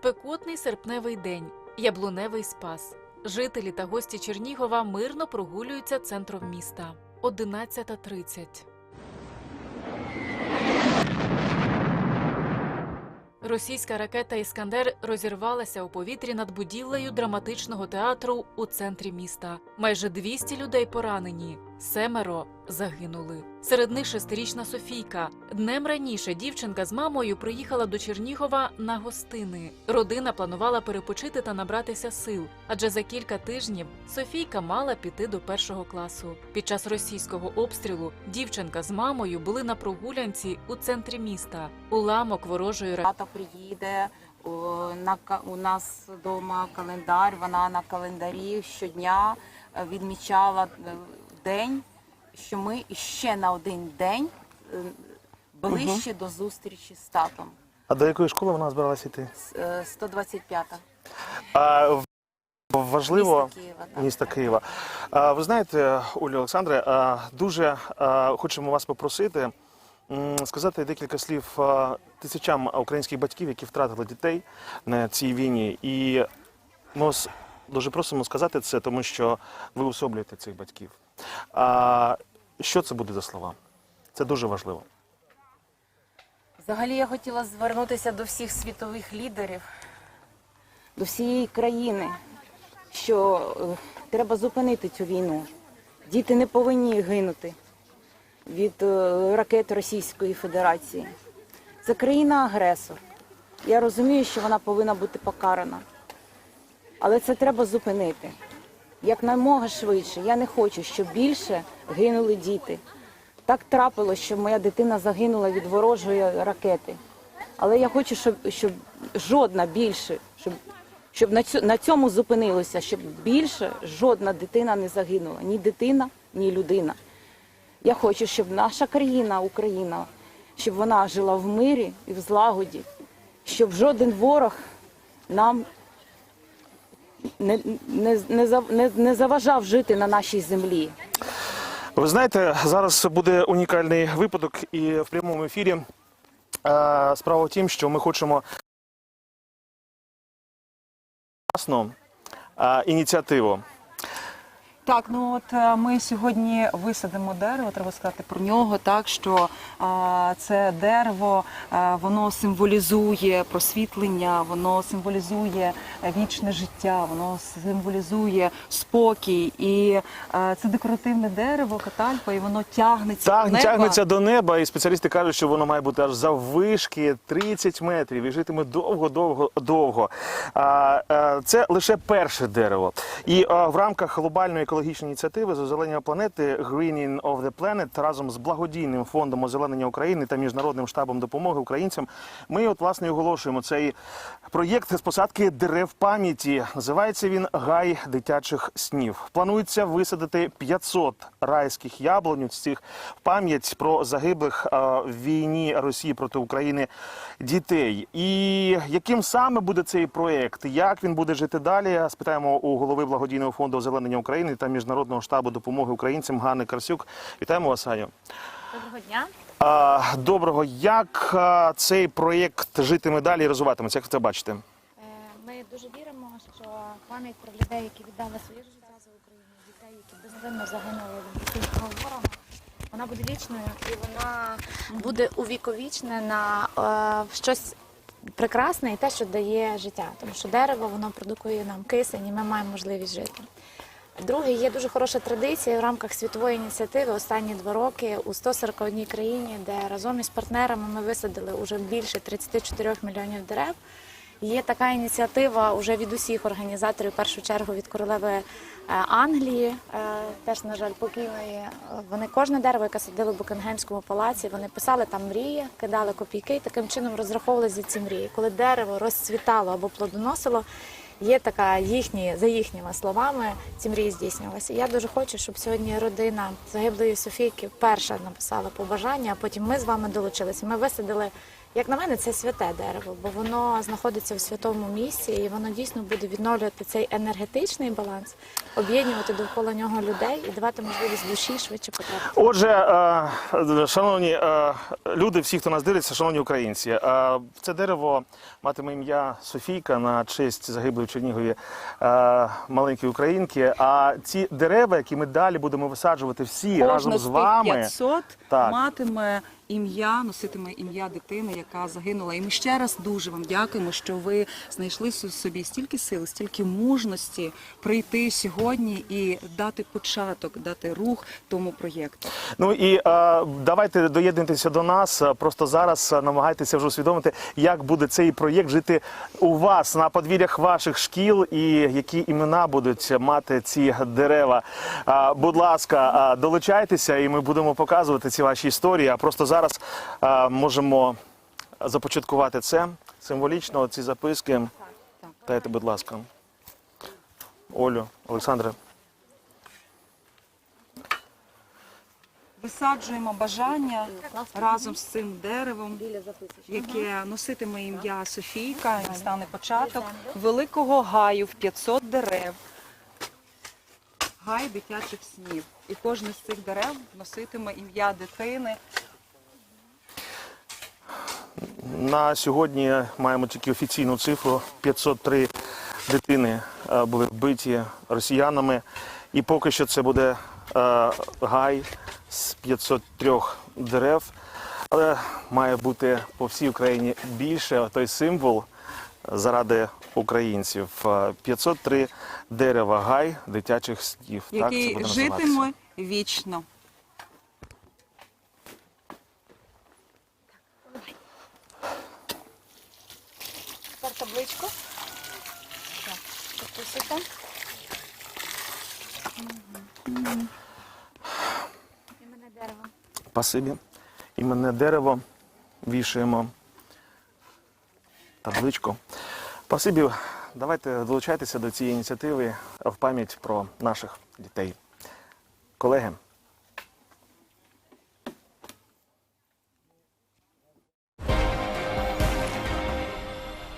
Спекотний серпневий день, яблуневий спас. Жителі та гості Чернігова мирно прогулюються центром міста. 11.30. Російська ракета Іскандер розірвалася у повітрі над будівлею драматичного театру у центрі міста. Майже 200 людей поранені, семеро загинули. Серед них шестирічна Софійка. Днем раніше дівчинка з мамою приїхала до Чернігова на гостини. Родина планувала перепочити та набратися сил, адже за кілька тижнів Софійка мала піти до першого класу. Під час російського обстрілу дівчинка з мамою були на прогулянці у центрі міста. Уламок ворожої Тато приїде у нас вдома календар. Вона на календарі щодня е, відмічала е, день, що ми ще на один день е, ближче до зустрічі з татом. А до якої школи вона збиралася йти? С- е, 125-та А, в- важливо міста Києва. так. міста Києва. А, ви знаєте, Олю Олександре, а, дуже а, хочемо вас попросити м, сказати декілька слів а, тисячам українських батьків, які втратили дітей на цій війні. І ми вас дуже просимо сказати це, тому що ви особлюєте цих батьків. А, що це буде за слова? Це дуже важливо. Взагалі я хотіла звернутися до всіх світових лідерів, до всієї країни, що е, треба зупинити цю війну. Діти не повинні гинути від е, ракет Російської Федерації. Це країна-агресор. Я розумію, що вона повинна бути покарана. Але це треба зупинити. Якнаймога швидше. Я не хочу, щоб більше гинули діти. Так трапилось, що моя дитина загинула від ворожої ракети. Але я хочу, щоб, щоб жодна більше, щоб, щоб на, цю, на цьому зупинилося, щоб більше жодна дитина не загинула. Ні дитина, ні людина. Я хочу, щоб наша країна, Україна, щоб вона жила в мирі і в злагоді, щоб жоден ворог нам не, не, не, не, заважав жити на нашій землі. Ви знаєте, зараз буде унікальний випадок і в прямому ефірі. е, Справа в тім, що ми хочемо власну е, ініціативу. Так, ну от е, ми сьогодні висадимо дерево. Треба сказати про нього, так що а, це дерево е, воно символізує просвітлення, воно символізує е, вічне життя, воно символізує спокій. І е, це декоративне дерево, катальпа, і воно тягнеться до неба. тягнеться до неба, і спеціалісти кажуть, що воно має бути аж заввишки 30 метрів і житиме довго, довго, довго. А, е, Це лише перше дерево. І а, в рамках глобальної екологічної ініціативи з озеленення планети Greening of the Planet разом з благодійним фондом озеленення України та міжнародним штабом допомоги українцям. Ми от власне оголошуємо цей проєкт з посадки дерев пам'яті. Називається він Гай дитячих снів. Планується висадити 500 райських яблунь з цих пам'ять про загиблих в війні Росії проти України дітей. І яким саме буде цей проєкт? Як він буде жити далі? Спитаємо у голови благодійного фонду озеленення України та міжнародного штабу допомоги українцям Ганни Карсюк. Вітаємо вас, Аню. Доброго дня. А, Доброго, як а, цей проєкт житиме далі і розвиватиметься? Як ви це бачите? Е, Ми дуже віримо, що пам'ять про людей, які віддали своє життя за Україну, дітей, які безвинно загинули від російського ворога, вона буде вічною і вона буде увіковічне на е, щось прекрасне і те, що дає життя. Тому що дерево воно продукує нам кисень, і ми маємо можливість жити. Друге, є дуже хороша традиція в рамках світової ініціативи останні два роки у 141 країні, де разом із партнерами ми висадили вже більше 34 мільйонів дерев. Є така ініціатива вже від усіх організаторів, в першу чергу від королеви е, Англії, е, теж, на жаль, покійної. Вони кожне дерево, яке садили в Букингемському палаці, вони писали там мрії, кидали копійки і таким чином розраховували за ці мрії. Коли дерево розцвітало або плодоносило, є така їхні, за їхніми словами, ці мрії здійснювалися. Я дуже хочу, щоб сьогодні родина загиблої Софійки перша написала побажання, а потім ми з вами долучилися. Ми висадили Як на мене, це святе дерево, бо воно знаходиться в святому місці, і воно дійсно буде відновлювати цей енергетичний баланс, об'єднувати довкола нього людей і давати можливість душі швидше потрапити. Отже, е, шановні е, люди, всі, хто нас дивиться, шановні українці, е, це дерево матиме ім'я Софійка на честь загиблої в Чернігові маленької українки. А ці дерева, які ми далі будемо висаджувати всі Кожна разом з з вами. 500 Так. матиме ім'я, носитиме ім'я дитини, яка загинула. І ми ще раз дуже вам дякуємо, що ви знайшли собі стільки сили, стільки мужності прийти сьогодні і дати початок, дати рух тому проєкту. Ну і е, давайте доєднуйтеся до нас. Просто зараз намагайтеся вже усвідомити, як буде цей проєкт жити у вас на подвір'ях ваших шкіл, і які імена будуть мати ці дерева. Е, будь ласка, долучайтеся, і ми будемо показувати ці ваші історії. А просто зараз е, можемо започаткувати це символічно. Ці записки. Дайте, будь ласка. Олю, Олександре. Висаджуємо бажання разом з цим деревом, яке носитиме ім'я Софійка, і стане початок великого гаю в 500 дерев. Гай дитячих снів. І кожне з цих дерев носитиме ім'я дитини. На сьогодні маємо тільки офіційну цифру. 503 дитини е, були вбиті росіянами. І поки що це буде е, гай з 503 дерев. Але має бути по всій Україні більше той символ заради українців. Е, 503 дерева гай дитячих снів. так це який буде житиме вічно. Тепер табличку. Так, підписуйте. Імене дерево. Спасибі. Іменне дерево вішаємо табличку. Спасибі. Давайте долучайтеся до цієї ініціативи в пам'ять про наших дітей. Колеги,